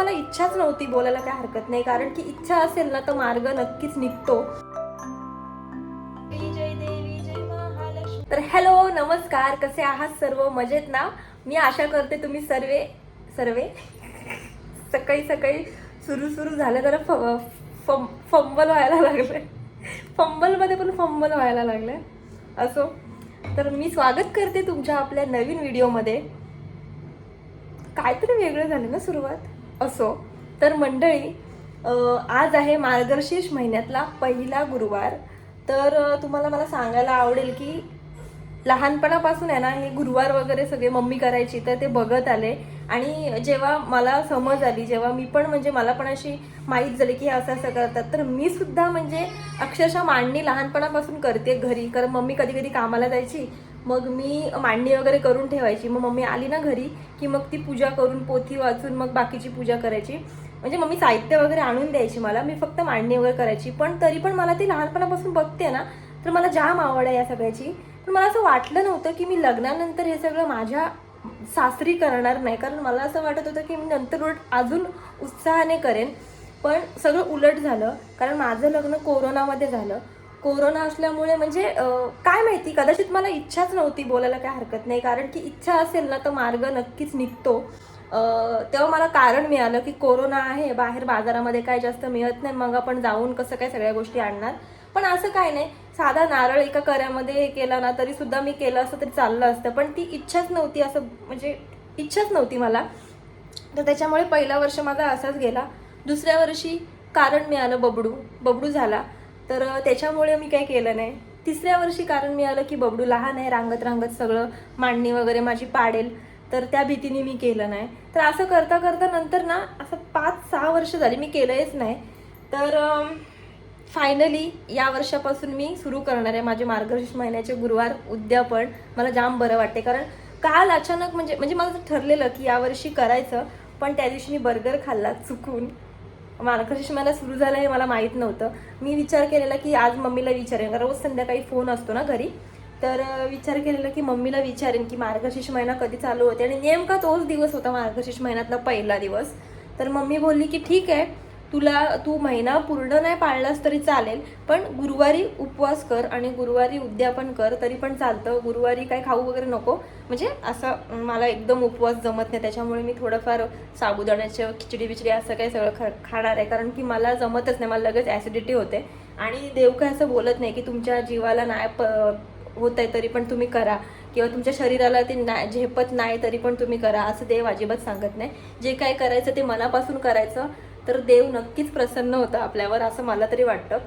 मला इच्छाच नव्हती बोलायला काय हरकत नाही कारण की इच्छा असेल ना तर मार्ग नक्कीच निघतो. तर हॅलो नमस्कार कसे आहात सर्व? मजेत ना? मी आशा करते तुम्ही सर्वे सर्वे? सकाळी सकाळी सुरू सुरू झालं जरा फ- फम फंबल व्हायला लागले फंबलमध्ये पण फंबल व्हायला लागले असो. तर मी स्वागत करते तुमच्या आपल्या नवीन व्हिडिओमध्ये. काहीतरी वेगळं झालं ना सुरुवात? असो. तर मंडळी आज आहे मार्गशीर्ष महिन्यातला पहिला गुरुवार. तर तुम्हाला मला सांगायला आवडेल की लहानपणापासून आहे ना हे गुरुवार वगैरे सगळे मम्मी करायची तर ते बघत आले. आणि जेव्हा मला समज आली जेव्हा मी पण म्हणजे मला पण अशी माहीत झाली की हे असं असं करतात. तर मी सुद्धा म्हणजे अक्षरशः मांडणी लहानपणापासून करते घरी. कारण मम्मी कधी कधी कामाला जायची मग मी मांडणी वगैरे करून ठेवायची. मग मम्मी आली ना घरी की मग ती पूजा करून पोथी वाचून मग बाकीची पूजा करायची. म्हणजे मम्मी साहित्य वगैरे आणून द्यायची मला. मी फक्त मांडणी वगैरे करायची. पण तरी पण मला ती लहानपणापासून बघते ना तर मला जाम आवड आहे या सगळ्याची. पण मला असं वाटलं नव्हतं की मी लग्नानंतर हे सगळं माझ्या सासरी करणार नाही. कारण मला असं वाटत होतं की मी नंतर उलट अजून उत्साहाने करेन. पण सगळं उलट झालं. कारण माझं लग्न कोरोनामध्ये झालं. कोरोना असल्यामुळे म्हणजे काय माहिती कदाचित मला इच्छाच नव्हती बोलायला काय हरकत नाही कारण की इच्छा असेल ना तर मार्ग नक्कीच निघतो. तेव्हा मला कारण मिळालं की कोरोना आहे बाहेर बाजारामध्ये काय जास्त मिळत नाही मग आपण जाऊन कसं काय सगळ्या गोष्टी आणणार? पण असं काय नाही. साधा नारळ एका कऱ्यामध्ये हे केला ना तरी सुद्धा मी केलं असतं तरी चाललं असतं. पण ती इच्छाच नव्हती असं म्हणजे इच्छाच नव्हती मला. तर त्याच्यामुळे पहिला वर्ष माझा असाच गेला. दुसऱ्या वर्षी कारण मिळालं बबडू. बबडू झाला. तर त्याच्यामुळे मी काही केलं नाही. तिसऱ्या वर्षी कारण मिळालं की बबडू लहान आहे रांगत रांगत सगळं मांडणी वगैरे माझी पाडेल. तर त्या भीतीने मी केलं नाही. तर असं करता करता नंतर ना असं पाच सहा वर्ष झाली मी केलंच नाही. तर फायनली या वर्षापासून मी सुरू करणार आहे माझे मार्गशीर्ष महिन्याचे गुरुवार उद्यापन. मला जाम बरं वाटते कारण काल अचानक म्हणजे म्हणजे मला ठरलेलं की यावर्षी करायचं पण त्या दिवशी मी बर्गर खाल्ला चुकून. मार्गशीर्ष महिना सुरू झाला हे मला माहीत नव्हतं. मी विचार केलेला की आज मम्मीला विचारेन. रोज संध्याकाळी फोन असतो ना घरी. तर विचार केलेला की मम्मीला विचारेन की मार्गशीर्ष महिना कधी चालू होते? आणि नेमका तोच दिवस होता मार्गशीर्ष महिन्यातला पहिला दिवस. तर मम्मी बोलली की ठीक आहे. तुला तू महिना पूर्ण नाही पाळलास तरी चालेल पण गुरुवारी उपवास कर आणि गुरुवारी उद्यापन कर तरी पण चालतं. गुरुवारी काय खाऊ वगैरे नको. म्हणजे असं मला एकदम उपवास जमत नाही. त्याच्यामुळे मी थोडंफार साबुदाण्याचं खिचडी बिचडी असं काही सगळं खा खाणार आहे. कारण की मला जमतच नाही. मला लगेच ॲसिडिटी होते. आणि देव काय असं बोलत नाही की तुमच्या जीवाला नाही प होत आहे तरी पण तुम्ही करा. किंवा तुमच्या शरीराला ते नाही झेपत नाही तरी पण तुम्ही करा. असं देव अजिबात सांगत नाही. जे काय करायचं ते मनापासून करायचं. तर देव नक्कीच प्रसन्न होतं आपल्यावर असं मला तरी वाटतं.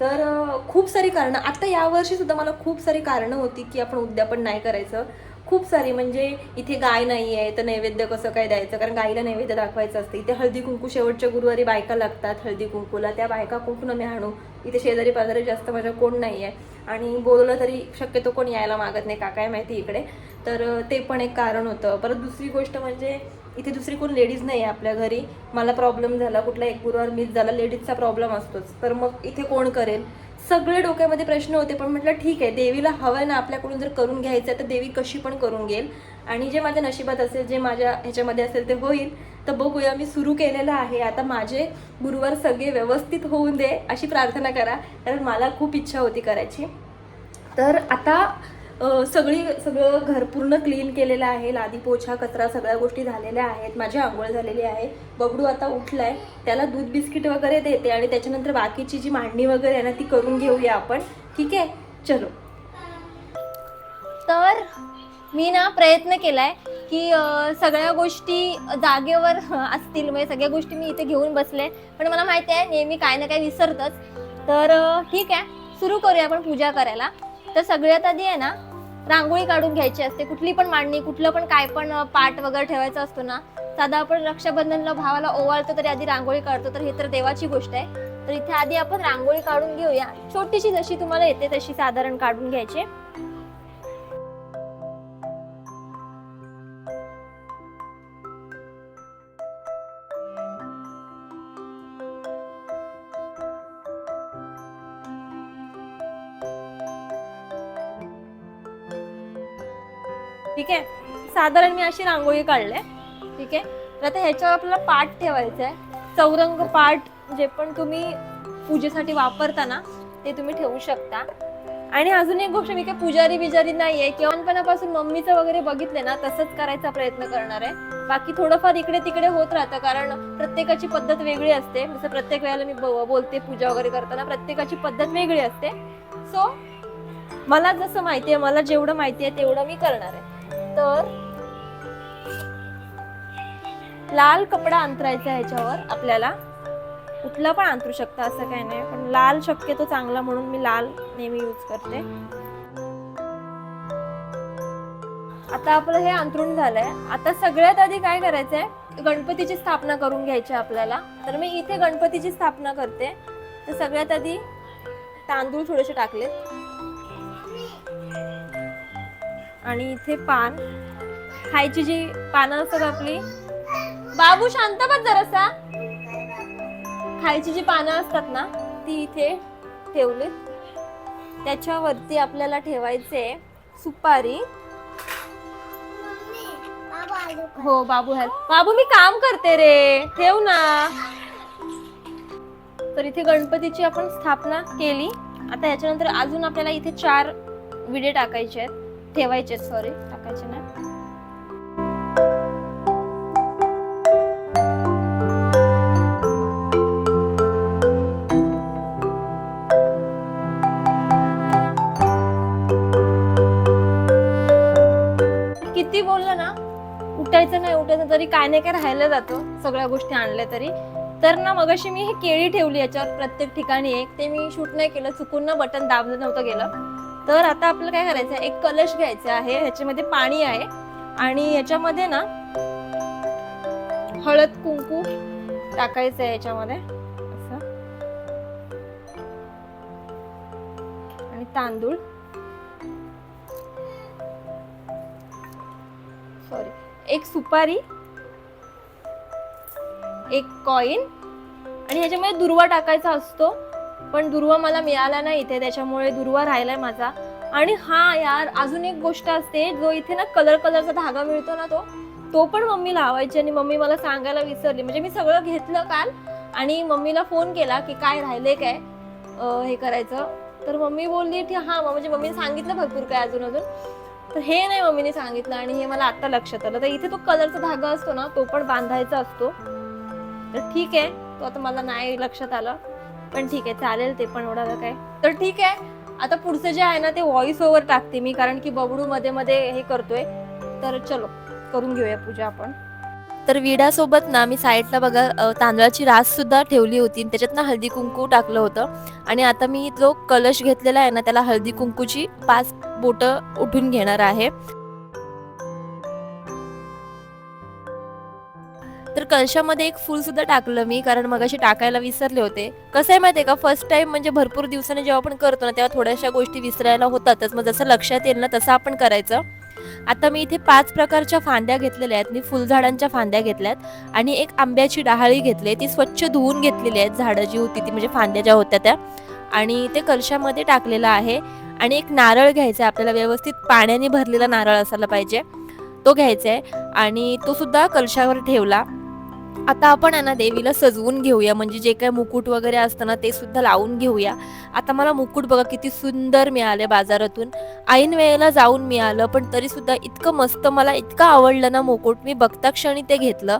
तर खूप सारी कारणं आता यावर्षी सुद्धा मला खूप सारी कारणं होती की आपण उद्यापन नाही करायचं. खूप सारी म्हणजे इथे गाय नाही आहे तर नैवेद्य कसं काय द्यायचं? कारण गायीला नैवेद्य दाखवायचं असतं. इथे हळदी कुंकू शेवटच्या गुरुवारी बायका लागतात हळदी कुंकूला. त्या बायका कुठून आम्ही आणू? इथे शेजारी पाजारी जास्त माझ्या कोण नाही आहे आणि बोलवलं तरी शक्यतो कोण यायला मागत नाही. का काय माहिती इकडे. तर ते पण एक कारण होतं. परत दुसरी गोष्ट म्हणजे इथे दुसरी कोण लेडीज नाही आहे आपल्या घरी. मला प्रॉब्लेम झाला. कुठला एक गुरुवार मिस झाला. लेडीजचा प्रॉब्लेम असतोच. तर मग इथे कोण करेल? सगळे डोक्यामध्ये प्रश्न होते. पण म्हटलं ठीक आहे. देवीला हवं आहे ना आपल्याकडून जर करून घ्यायचं आहे तर देवी कशी पण करून घेईल. आणि जे माझ्या नशिबात असेल जे माझ्या ह्याच्यामध्ये असेल ते होईल तर बघूया मी सुरू केलेलं आहे. आता माझे गुरुवार सगळे व्यवस्थित होऊन दे अशी प्रार्थना करा कारण मला खूप इच्छा होती करायची. तर आता सगळी सगळं घर पूर्ण क्लीन केलेलं आहे. लादी पोछा कचरा सगळ्या गोष्टी झालेल्या आहेत. माझी आंघोळ झालेली आहे. बबडू आता उठलाय. त्याला दूध बिस्किट वगैरे देते आणि त्याच्यानंतर बाकीची जी मांडणी वगैरे आहे ना ती करून घेऊया आपण. ठीक आहे? चलो. तर मी ना प्रयत्न केलाय की सगळ्या गोष्टी जागेवर असतील म्हणजे सगळ्या गोष्टी मी इथे घेऊन बसले. पण मला माहिती आहे नेहमी काय ना काय विसरतच. तर ठीक आहे. सुरू करूया आपण पूजा करायला. तर सगळ्यात आधी आहे ना रांगोळी काढून घ्यायची असते. कुठली पण मांडणी कुठलं पण काय पण पाठ वगैरे ठेवायचं असतो ना साधा आपण रक्षाबंधनला भावाला ओवाळतो तरी आधी रांगोळी काढतो. तर हे तर देवाची गोष्ट आहे. तर इथे आधी आपण रांगोळी काढून घेऊया. छोटीशी जशी तुम्हाला येते तशी साधारण काढून घ्यायची. ठीक आहे? साधारण मी अशी रांगोळी काढले ठीक आहे? तर आता ह्याच्यावर आपल्याला पाठ ठेवायचं आहे चौरंग पाठ जे पण तुम्ही पूजेसाठी वापरता ना ते तुम्ही ठेवू शकता. आणि अजून एक गोष्ट मी काही पुजारी बिजारी आहे किंवापणापासून मम्मीचं वगैरे बघितलं ना तसंच करायचा प्रयत्न करणार आहे. बाकी थोडंफार इकडे तिकडे होत राहतं कारण प्रत्येकाची पद्धत वेगळी असते. जसं प्रत्येक वेळेला मी बोलते पूजा वगैरे करताना प्रत्येकाची पद्धत वेगळी असते. सो मला जसं माहिती आहे मला जेवढं माहिती आहे तेवढं मी करणार आहे. तर लाल कपडा अंतरायचा ह्याच्यावर. आपल्याला कुठला पण अंतरू शकता असं काही नाही. पण लाल शक्यतो चांगला म्हणून मी लाल नेहमी यूज करते. आता आपलं हे अंतरून झालंय. आता सगळ्यात आधी काय करायचंय? गणपतीची स्थापना करून घ्यायची आपल्याला. तर मी इथे गणपतीची स्थापना करते. तर सगळ्यात आधी तांदूळ थोडेसे टाकलेत. आणि इथे पान. खायची जी पानं असतात आपली. बाबू शांत बस जरासा. खायची जी पानं असतात ना ती इथे ठेवलीत. त्याच्यावरती आपल्याला ठेवायचे सुपारी. हो बाबू आहे बाबू मी काम करते रे. ठेव ना. तर इथे गणपतीची आपण स्थापना केली. आता याच्यानंतर अजून आपल्याला इथे चार विडे टाकायचे आहेत. ठेवायचे सॉरी टाकायचे ना किती बोललं ना उठायचं नाही उठायचं तरी काय नाही काय राहिलं जातो सगळ्या गोष्टी आणल्या तरी. तर ना मगाशी मी हे केळी ठेवली याच्यावर प्रत्येक ठिकाणी एक. ते मी शूट नाही केलं चुकून ना बटन दाबलं नव्हतं गेलं. तर आता आपल्याला काय करायचं आहे? एक कलश घ्यायचा आहे ह्याच्यामध्ये पाणी आहे. आणि याच्यामध्ये ना हळद कुंकू टाकायचं आहे याच्यामध्ये असं. आणि तांदूळ. सॉरी एक सुपारी. एक कॉईन आणि ह्याच्यामध्ये दुर्वा टाकायचा असतो. पण दुर्वा मला मिळाला नाही इथे त्याच्यामुळे दुर्वा राहिलाय माझा. आणि हा यार अजून एक गोष्ट असते जो इथे ना कलर कलरचा धागा मिळतो ना तो तो पण मम्मी लावायची आणि मम्मी मला सांगायला विसरली. म्हणजे मी सगळं घेतलं काल आणि मम्मीला फोन केला की काय राहिले काय हे करायचं. तर मम्मी बोलली की हा म्हणजे मम्मीने सांगितलं भरपूर काय अजून अजून. तर हे नाही मम्मीने सांगितलं आणि हे मला आता लक्षात आलं. तर इथे तो कलरचा धागा असतो ना तो पण बांधायचा असतो. तर ठीक आहे तो आता मला नाही लक्षात आलं. पण ठीक आहे चालेल ते पण एवढं काय. तर ठीक आहे. आता पुढचं जे आहे ना ते व्हॉइस ओव्हर टाकते मी कारण की बबडू मध्ये मध्ये हे करतोय. तर चलो करून घेऊया पूजा आपण. तर विड्यासोबत ना मी साईडला बघा तांदळाची रास सुद्धा ठेवली होती. आणि त्याच्यात ना हळदी कुंकू टाकलं होतं. आणि आता मी जो कलश घेतलेला आहे ना त्याला हळदी कुंकूची पाच बोट उठून घेणार आहे. तर कलशामध्ये एक फूल सुद्धा टाकलं मी कारण मगाशी टाकायला विसरले होते. कसं आहे माहितीये का? फर्स्ट टाइम म्हणजे भरपूर दिवसाने जेव्हा आपण करतो ना तेव्हा थोड्याशा गोष्टी विसरायला होतातच. मग जसं लक्षात येईल ना तसं आपण करायचं. आता मी इथे पाच प्रकारच्या फांद्या घेतलेल्या आहेत. मी फुलझाडांच्या फांद्या घेतल्यात आणि एक आंब्याची डहाळी घेतली ती स्वच्छ धुवून घेतलेली आहेत. झाडं जी होती ती म्हणजे फांद्या ज्या होत्या त्या. आणि ते कलशामध्ये टाकलेलं आहे. आणि एक नारळ घ्यायचा आहे. आपल्याला व्यवस्थित पाण्याने भरलेला नारळ असायला पाहिजे. तो घ्यायचा आहे. आणि तो सुद्धा कलशावर ठेवला. आता आपण आहे ना देवीला सजवून घेऊया. म्हणजे जे काय मुकुट वगैरे असतं ना ते सुद्धा लावून घेऊया. आता मला मुकुट बघा किती सुंदर मिळाले बाजारातून. ऐन वेळेला जाऊन मिळालं पण तरी सुद्धा इतकं मस्त मला इतकं आवडलं ना मुकुट. मी बघता क्षणी ते घेतलं.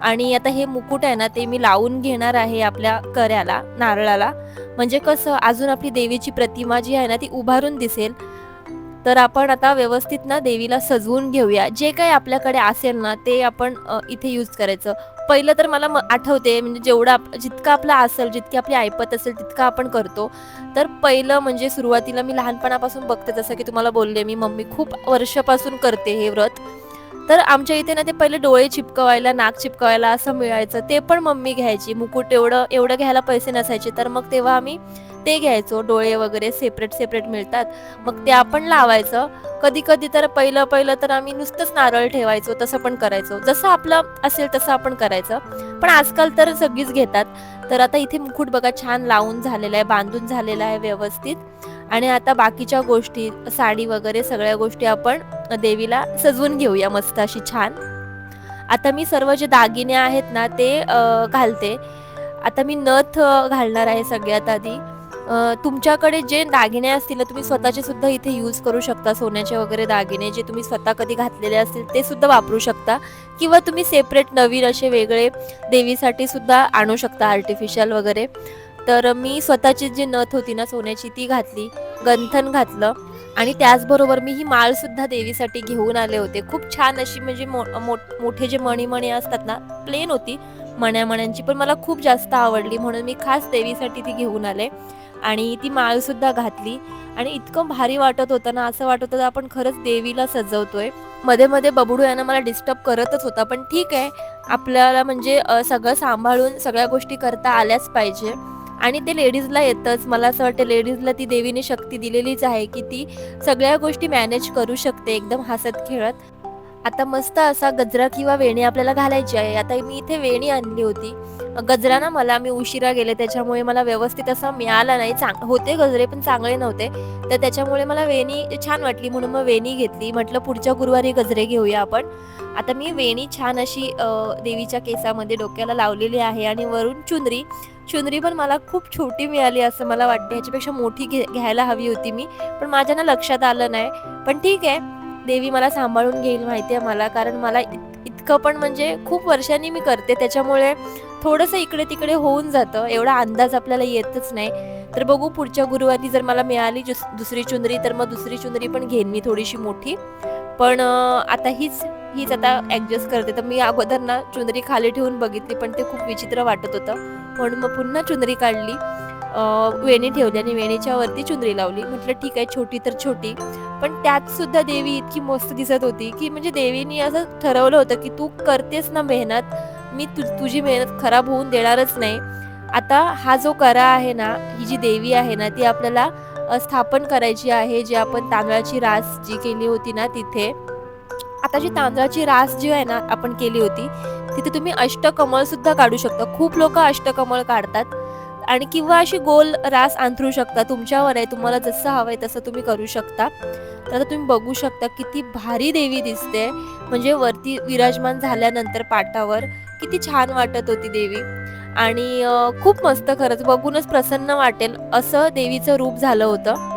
आणि आता हे मुकुट आहे ना ते मी लावून घेणार आहे आपल्या कर्याला नारळाला. म्हणजे कसं अजून आपली देवीची प्रतिमा जी आहे ना ती उभारून दिसेल. तर आपण आता व्यवस्थित ना देवीला सजवून घेऊया. जे काही आपल्याकडे असेल ना ते आपण इथे यूज करायचं. पहिलं तर मला म- आठवते म्हणजे जेवढं आप जितकं आपलं असेल जितकी आपली ऐपत असेल तितकं आपण करतो. तर पहिलं म्हणजे सुरुवातीला मी लहानपणापासून बघते जसं की तुम्हाला बोलले मी मम्मी खूप वर्षापासून करते हे व्रत. तर आमच्या इथे ना ते पहिले डोळे चिपकवायला नाक चिपकवायला असं मिळायचं. ते पण मम्मी घ्यायची. मुकुट एवढं एवढं घ्यायला पैसे नसायचे. तर मग तेव्हा आम्ही ते घ्यायचो. डोळे वगैरे सेपरेट सेपरेट मिळतात. मग ते आपण लावायचं. कधी कधी तर पहिलं पहिलं तर आम्ही नुसतंच नारळ ठेवायचो. तसं पण करायचो. जसं आपलं असेल तसं आपण करायचं. पण आजकाल तर सगळीच घेतात. तर आता इथे मुकुट बघा छान लावून झालेला आहे बांधून झालेला आहे व्यवस्थित. आणि आता बाकीच्या गोष्टी साडी वगैरे सगळ्या गोष्टी आपण देवीला सजवून घेऊया मस्त अशी छान. आता मी सर्व जे दागिने आहेत ना ते घालते. आता मी नथ घालणार आहे सगळ्यात आधी. तुमच्याकडे जे दागिने असतील ना तुम्ही स्वतःचे सुद्धा इथे यूज करू शकता. सोन्याचे वगैरे दागिने जे तुम्ही स्वतः कधी घातलेले असतील ते सुद्धा वापरू शकता. किंवा तुम्ही सेपरेट नवीन असे वेगळे देवीसाठी सुद्धा आणू शकता आर्टिफिशियल वगैरे. तर मी स्वतःची जी नथ होती ना सोन्याची ती घातली गंथन घातलं. आणि त्याचबरोबर मी ही माळ सुद्धा देवीसाठी घेऊन आले होते. खूप छान अशी म्हणजे मो मोठे जे मणीमणी असतात ना प्लेन होती मण्यामण्यांची. पण मला खूप जास्त आवडली म्हणून मी खास देवीसाठी ती घेऊन आले. आणि ती माळ सुद्धा घातली. आणि इतकं भारी वाटत होतं ना असं वाटत होतं आपण खरंच देवीला सजवतोय. मध्ये मध्ये बबडू यानं मला डिस्टर्ब करतच होता पण ठीक आहे. आपल्याला म्हणजे सगळं सांभाळून सगळ्या गोष्टी करता आल्याच पाहिजे. आणि ते लेडीजला येतच. मला असं वाटतं लेडीजला ती देवीने शक्ती दिलेलीच आहे की ती सगळ्या गोष्टी मॅनेज करू शकते एकदम हसत खेळत. आता मस्त असा गजरा किंवा वेणी आपल्याला घालायची आहे. आता मी इथे वेणी आणली होती. गजरा ना मला मी उशिरा गेले त्याच्यामुळे मला व्यवस्थित असा मिळाला नाही. चांग होते गजरे पण चांगले नव्हते. तर त्याच्यामुळे मला वेणी छान वाटली म्हणून मग वेणी घेतली. म्हटलं पुढच्या गुरुवारी गजरे घेऊया आपण. आता मी वेणी छान अशी देवीच्या केसामध्ये डोक्याला लावलेली आहे. आणि वरून चुनरी चुनरी पण मला खूप छोटी मिळाली असं मला वाटते. ह्याच्यापेक्षा मोठी घे घ्यायला हवी होती मी. पण माझ्या ना लक्षात आलं नाही. पण ठीक आहे. देवी मला सांभाळून घेईल माहिती आहे मला. कारण मला इत- इतकं पण म्हणजे खूप वर्षांनी मी करते. त्याच्यामुळे थोडंसं इकडे तिकडे होऊन जातं. एवढा अंदाज आपल्याला येतच नाही. तर बघू पुढच्या गुरुवारी जर मला मिळाली दुसरी चुनरी तर मग दुसरी चुनरी पण घेईन मी थोडीशी मोठी. पण आता हीच हीच आता ॲडजस्ट करते. तर मी अगोदर ना चुनरी खाली ठेवून बघितली पण ते खूप विचित्र वाटत होतं. म्हणून मग पुन्हा चुनरी काढली. वेणी ठेवली आणि वेणीच्या वरती चुनरी लावली. म्हटलं ठीक आहे छोटी तर छोटी. पण त्यात सुद्धा देवी इतकी मस्त दिसत होती की म्हणजे देवीनी असं ठरवलं होतं की तू करतेस ना मेहनत मी तु तुझी मेहनत खराब होऊन देणारच नाही. आता हा जो करा आहे ना ही जी देवी आहे ना ती आपल्याला स्थापन करायची आहे जी आपण तांदळाची रास जी केली होती ना तिथे आता जी तांदळाची रास जी आहे ना आपण केली होती तिथे तुम्ही अष्टकमळ सुद्धा काढू शकता. खूप लोक अष्टकमळ काढतात आणि किंवा अशी गोल रास अंथरू शकता. तुमच्यावर आहे तुम्हाला जसं हवं आहे तसं तुम्ही करू शकता. तर आता तुम्ही बघू शकता किती भारी देवी दिसते. म्हणजे वरती विराजमान झाल्यानंतर पाटावर किती छान वाटत होती देवी. आणि खूप मस्त खरंच बघूनच प्रसन्न वाटेल असं देवीचं रूप झालं होतं.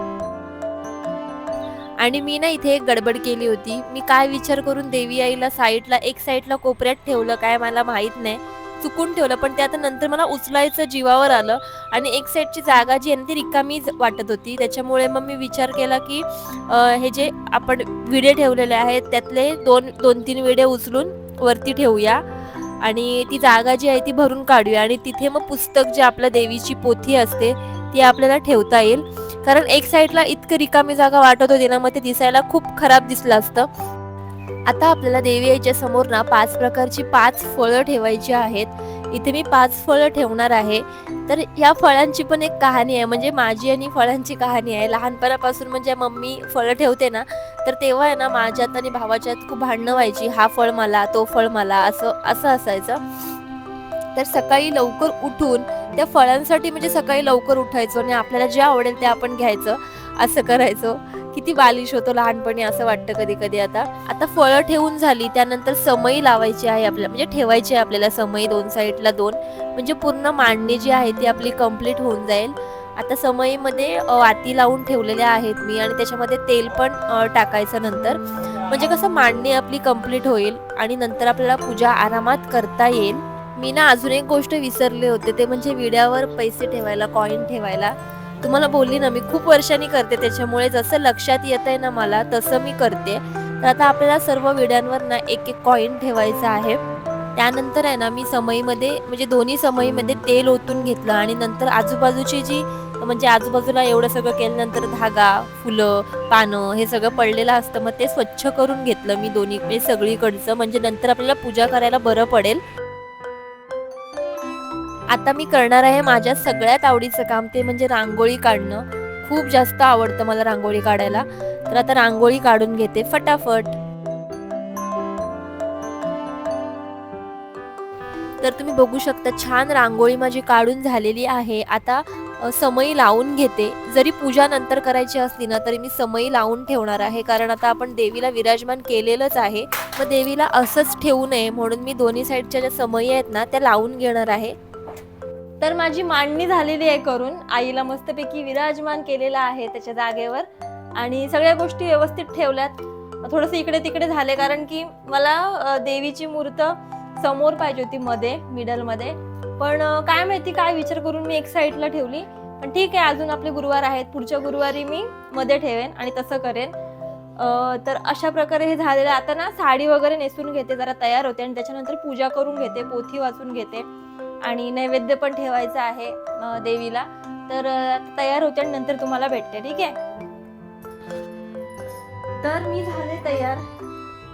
आणि मी ना इथे एक गडबड केली होती. मी काय विचार करून देवी आईला साईडला एक साईडला कोपऱ्यात ठेवलं काय मला माहीत नाही. चुकून ठेवलं पण ते आता नंतर मला उचलायचं जीवावर आलं. आणि एक साईडची जागा जी आहे ना ती रिकामी वाटत होती. त्याच्यामुळे मग मी विचार केला की हे जे आपण विडे ठेवलेले आहेत त्यातले दोन दोन तीन विडे उचलून वरती ठेवूया. आणि ती जागा जी आहे ती भरून काढूया. आणि तिथे मग पुस्तक जे आपल्या देवीची पोथी असते ती आपल्याला ठेवता येईल. कारण एक साईडला इतकं रिकामी जागा वाटत होती ना मग ते दिसायला खूप खराब दिसलं असतं. आता आपल्याला देवी आईच्या समोर ना पाच प्रकारची पाच फळं ठेवायची आहेत. इथे मी पाच फळं ठेवणार आहे. तर या फळांची पण एक कहाणी आहे म्हणजे माझी आणि फळांची कहाणी आहे. लहानपणापासून म्हणजे मम्मी फळं ठेवते ना तर तेव्हा आहे ना माझ्यात आणि भावाच्यात खूप भांडणं व्हायची हा फळ मला तो फळ मला असं असं असायचं. तर सकाळी लवकर उठून त्या फळांसाठी म्हणजे सकाळी लवकर उठायचो आणि आपल्याला जे आवडेल ते आपण घ्यायचं. असं करायचो. किती बालिश होतो लहानपणी असं वाटतं कधी कधी आता. आता फळं ठेवून झाली त्यानंतर समई लावायची आहे आपल्याला म्हणजे ठेवायची आहे आपल्याला समई दोन साईडला दोन. म्हणजे पूर्ण मांडणी जी आहे ती आपली कंप्लीट होऊन जाईल. आता समईमध्ये वाती लावून ठेवलेल्या आहेत मी आणि त्याच्यामध्ये तेल पण टाकायचं नंतर. म्हणजे कसं मांडणी आपली कंप्लीट होईल आणि नंतर आपल्याला पूजा आरामात करता येईल. मी ना अजून एक गोष्ट विसरले होते ते म्हणजे विड्यावर पैसे ठेवायला कॉईन ठेवायला. तुम्हाला बोलली ना मी खूप वर्षांनी करते त्याच्यामुळे जसं लक्षात येत आहे ना मला तसं मी करते. तर आता आपल्याला सर्व विड्यांवर ना एक एक कॉईन ठेवायचं आहे. त्यानंतर आहे ना मी समईमध्ये म्हणजे दोन्ही समईमध्ये तेल ओतून घेतलं आणि नंतर आजूबाजूची जी म्हणजे आजूबाजूला एवढं सगळं केल्यानंतर धागा फुलं पानं हे सगळं पडलेलं असतं मग ते स्वच्छ करून घेतलं मी दोन्ही म्हणजे सगळीकडचं म्हणजे नंतर आपल्याला पूजा करायला बरं पडेल. आता मी करणार आहे माझ्या सगळ्यात आवडीचं काम ते म्हणजे रांगोळी काढणं. खूप जास्त आवडतं मला रांगोळी काढायला. तर आता रांगोळी काढून घेते फटाफट. तर तुम्ही बघू शकता छान रांगोळी माझी काढून झालेली आहे. आता अ, समई लावून घेते. जरी पूजा नंतर करायची असली ना तरी मी समई लावून ठेवणार आहे. कारण आता आपण देवीला विराजमान केलेलंच आहे. मग देवीला असंच ठेवू नये म्हणून मी दोन्ही साईडच्या ज्या समई आहेत ना त्या लावून घेणार आहे. तर माझी मांडणी झालेली आहे करून. आईला मस्तपैकी विराजमान केलेला आहे त्याच्या जागेवर. आणि सगळ्या गोष्टी व्यवस्थित ठेवल्यात. थोडंसं इकडे तिकडे झाले कारण की मला देवीची मूर्त समोर पाहिजे होती मध्ये मिडलमध्ये. पण काय माहिती काय विचार करून मी एक साईडला ठेवली. पण ठीक आहे अजून आपले गुरुवार आहेत. पुढच्या गुरुवारी मी मध्ये ठेवेन आणि तसं करेन. तर अशा प्रकारे हे झालेलं आता ना साडी वगैरे नेसून घेते जरा तयार होते आणि त्याच्यानंतर पूजा करून घेते पोथी वाचून घेते. आणि नैवेद्य पण ठेवायचं आहे देवीला. तर तयार होते आणि नंतर तुम्हाला भेटते ठीक आहे? तर मी झाले तयार.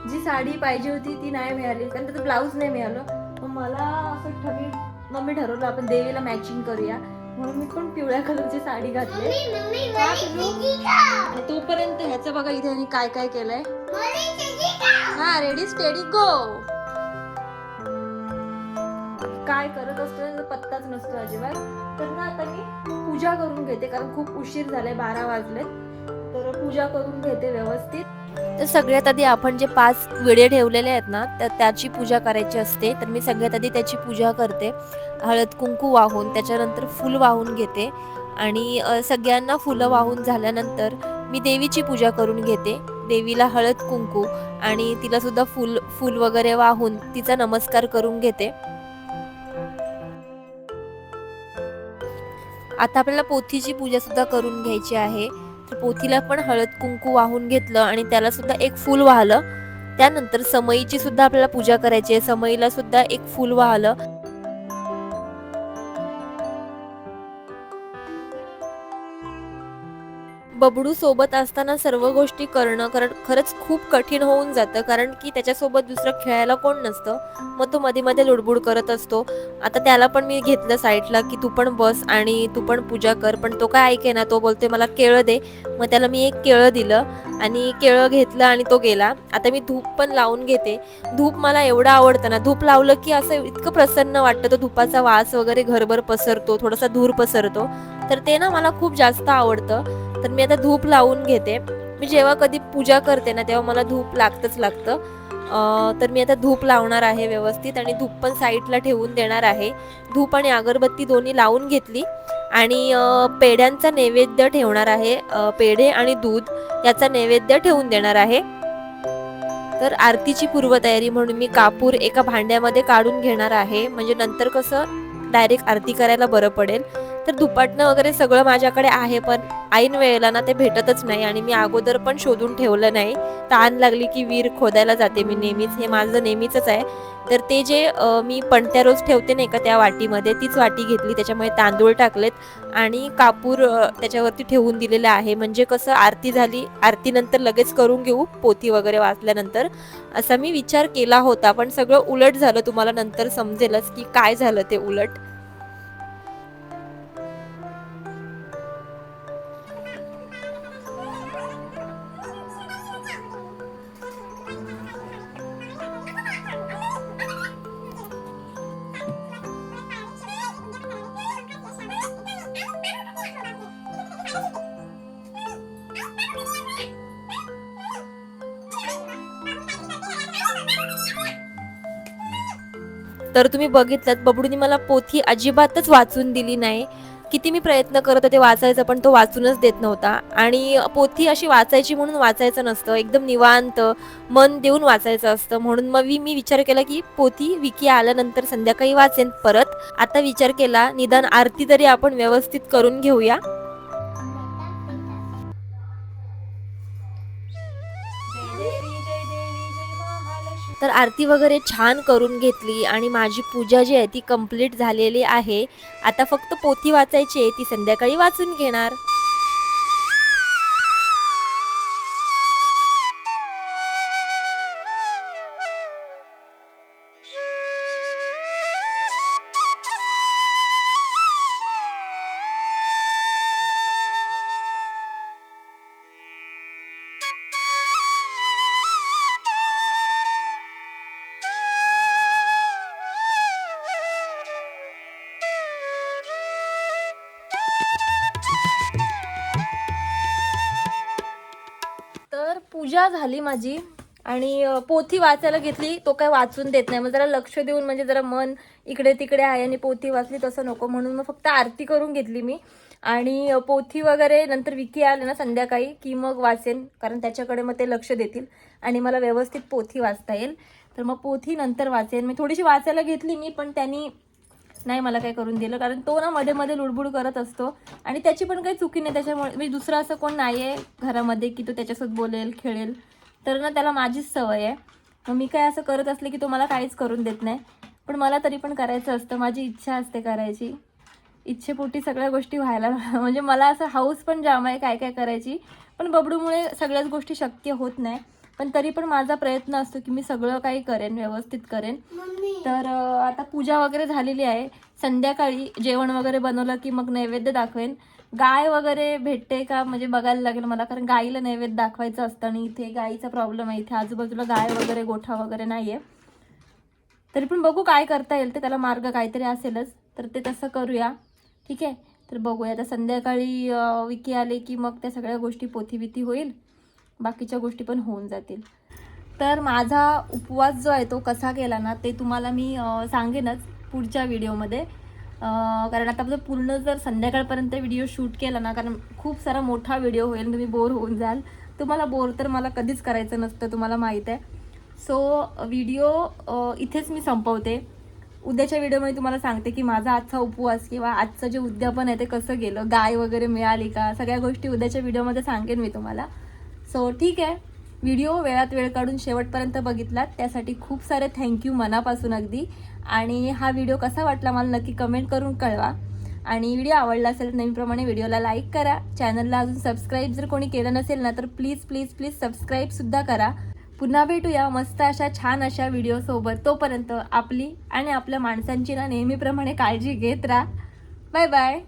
जी साडी पाहिजे होती ती नाही मिळाली कारण त्याचं ब्लाऊज नाही मिळालं. मग मला असं ठरली मम्मी ठरवलं आपण देवीला मॅचिंग करूया. म्हणून मी पण पिवळ्या कलरची साडी घातली? आणि तोपर्यंत ह्याचं बघा इथे काय काय केलंय. हा रेडी स्टेडी गो काय करत असतो पत्ताच नसतो अजिबात. तर ना आता मी पूजा करून घेते कारण खूप उशीर झालाय बारा वाजलेत. तर पूजा करून घेते व्यवस्थित. तर सगळ्यात आधी आपण जे पाच विडे ठेवलेले आहेत ना तर त्याची पूजा करायची असते. तर मी सगळ्यात आधी त्याची पूजा करते. हळद कुंकू वाहून त्याच्यानंतर फुल वाहून घेते. आणि सगळ्यांना फुलं वाहून झाल्यानंतर मी देवीची पूजा करून घेते. देवीला हळद कुंकू आणि तिला सुद्धा फुल फुल वगैरे वाहून तिचा नमस्कार करून घेते. आता आपल्याला पोथीची पूजा सुद्धा करून घ्यायची आहे. तर पोथीला पण हळद कुंकू वाहून घेतलं आणि त्याला सुद्धा एक फूल वाहलं. त्यानंतर समईची सुद्धा आपल्याला पूजा करायची आहे. समईला सुद्धा एक फूल वाहलं. बबडू सोबत असताना सर्व गोष्टी करणं कारण खरंच खूप कठीण होऊन जातं. कारण की त्याच्यासोबत दुसरं खेळायला कोण नसतं. मग तो मध्ये मध्ये लुडबुड करत असतो. आता त्याला पण मी घेतलं साईडला की तू पण बस आणि तू पण पूजा कर. पण तो काय ऐके ना तो बोलते मला केळं दे. मग त्याला मी एक केळं दिलं आणि केळं घेतलं आणि तो गेला. आता मी धूप पण लावून घेते. धूप मला एवढं आवडतं ना धूप लावलं की असं इतकं प्रसन्न वाटतं. तो धुपाचा वास वगैरे घरभर पसरतो थोडासा धूर पसरतो. तर ते ना मला खूप जास्त आवडतं. तर मी आता धूप लावून घेते. मी जेव्हा कधी पूजा करते ना तेव्हा मला धूप लागतंच लागतं. तर मी आता धूप लावणार आहे व्यवस्थित आणि धूप पण साईडला ठेवून देणार आहे. धूप आणि अगरबत्ती दोन्ही लावून घेतली आणि पेढ्यांचा नैवेद्य ठेवणार आहे. पेढे आणि दूध याचा नैवेद्य ठेवून देणार आहे. तर आरतीची पूर्वतयारी म्हणून मी कापूर एका भांड्यामध्ये काढून घेणार आहे. म्हणजे नंतर कसं डायरेक्ट आरती करायला बरं पडेल. तर दुपटणं वगैरे सगळं माझ्याकडे आहे पण ऐन वेळेला ना ते भेटतच नाही आणि मी अगोदर पण शोधून ठेवलं नाही. ताण लागली की वीर खोदायला जाते मी नेहमीच हे माझं नेहमीचंच आहे. तर ते जे मी पणत्या रोज ठेवते नाही का त्या वाटीमध्ये तीच वाटी घेतली त्याच्यामुळे तांदूळ टाकलेत आणि कापूर त्याच्यावरती ठेवून दिलेलं आहे. म्हणजे कसं आरती झाली आरतीनंतर लगेच करून घेऊ पोथी वगैरे वाचल्यानंतर. असा मी विचार केला होता पण सगळं उलट झालं तुम्हाला नंतर समजेलच की काय झालं ते उलट. तर तुम्ही बघितलं बबडूनी मला पोथी अजिबातच वाचून दिली नाही. किती मी प्रयत्न करत होते वाचायचा पण तो वाचूनच देत नव्हता. आणि पोथी अशी वाचायची म्हणून वाचायचं नसतं एकदम निवांत मन देऊन वाचायचं असतं. म्हणून मग मी मी विचार केला की पोथी विकी आल्यानंतर संध्याकाळी वाचेन परत आता विचार केला निदान आरती तरी आपण व्यवस्थित करून घेऊया. तर आरती वगैरे छान करून घेतली आणि माझी पूजा जी आहे ती कंप्लीट झालेली आहे. आता फक्त पोथी वाचायची आहे ती संध्याकाळी वाचून घेणार. पूजा झाली माझी आणि पोथी वाचायला घेतली तो काय वाचून देत नाही. मग जरा लक्ष देऊन म्हणजे जरा मन इकडे तिकडे आहे आणि पोथी वाचली तसं नको म्हणून मग फक्त आरती करून घेतली मी. आणि पोथी वगैरे नंतर विकी आले ना संध्याकाळी की मग वाचेन कारण त्याच्याकडे मग ते लक्ष देतील आणि मला व्यवस्थित पोथी वाचता येईल. तर मग पोथी नंतर वाचेन. मी थोडीशी वाचायला घेतली मी पण त्यांनी नाही मला काय करून दिलं कारण तो ना मध्ये मध्ये लुडबुड करत असतो. आणि त्याची पण काही चुकी नाही त्याच्यामुळे म्हणजे दुसरं असं कोण नाही आहे घरामध्ये की तो त्याच्यासोबत बोलेल खेळेल. तर ना त्याला माझीच सवय आहे. मग मी काय असं करत असले की तो मला काहीच करून देत नाही. पण मला तरी पण करायचं असतं माझी इच्छा असते करायची. इच्छेपोटी सगळ्या गोष्टी व्हायला म्हणजे मला असं हाऊस पण जाम आहे काय काय करायची. पण बबडूमुळे सगळ्याच गोष्टी शक्य होत नाही. पण तरी पण माझा प्रयत्न असतो की मी सगळं काही करेन व्यवस्थित करेन. तर आता पूजा वगैरे झालेली आहे. संध्याकाळी जेवण वगैरे बनवलं की मग नैवेद्य दाखवेन. गाय वगैरे भेटते का? म्हणजे बघायला लागेल मला कारण गाईला नैवेद्य दाखवायचं असतं आणि इथे गाईचा प्रॉब्लेम आहे. इथे आजूबाजूला गाय वगैरे गोठा वगैरे नाही आहे तरी पण बघू काय करता येईल ते त्याला मार्ग काहीतरी असेलच. तर ते तसं करूया. ठीक आहे? तर बघूया. आता संध्याकाळी विकी आले की मग त्या सगळ्या गोष्टी पोथी होईल. बाकीच्या गोष्टी पण होऊन जातील. तर माझा उपवास जो आहे तो कसा केला ना ते तुम्हाला मी सांगेनच पुढच्या व्हिडिओमध्ये. कारण आता आपलं पूर्ण जर संध्याकाळपर्यंत व्हिडिओ शूट केला ना कारण खूप सारा मोठा व्हिडिओ होईल तुम्ही बोर होऊन जाल. तुम्हाला बोर तर मला कधीच करायचं नसतं तुम्हाला माहीत आहे. सो व्हिडिओ इथेच मी संपवते. उद्याच्या व्हिडिओमध्ये तुम्हाला सांगते की माझा आजचा उपवास किंवा आजचं जे उद्यापन आहे ते कसं गेलं गाय वगैरे मिळाली का सगळ्या गोष्टी उद्याच्या व्हिडिओमध्ये सांगेन मी तुम्हाला. सो ठीक आहे. व्हिडिओ वेळात वेळ काढून शेवटपर्यंत बघितलात. त्यासाठी खूप सारे थँक्यू मनापासून अगदी. आणि हा व्हिडिओ कसा वाटला मला नक्की कमेंट करून कळवा. आणि व्हिडिओ आवडला असेल तर नेहमीप्रमाणे व्हिडिओला लाईक करा. चॅनलला अजून सबस्क्राईब जर कोणी केलं नसेल ना तर प्लीज प्लीज प्लीज सबस्क्राईबसुद्धा करा. पुन्हा भेटूया मस्त अशा छान अशा व्हिडिओसोबत तोपर्यंत आपली आणि आपल्या माणसांची ना नेहमीप्रमाणे काळजी घेत राहा. Bye bye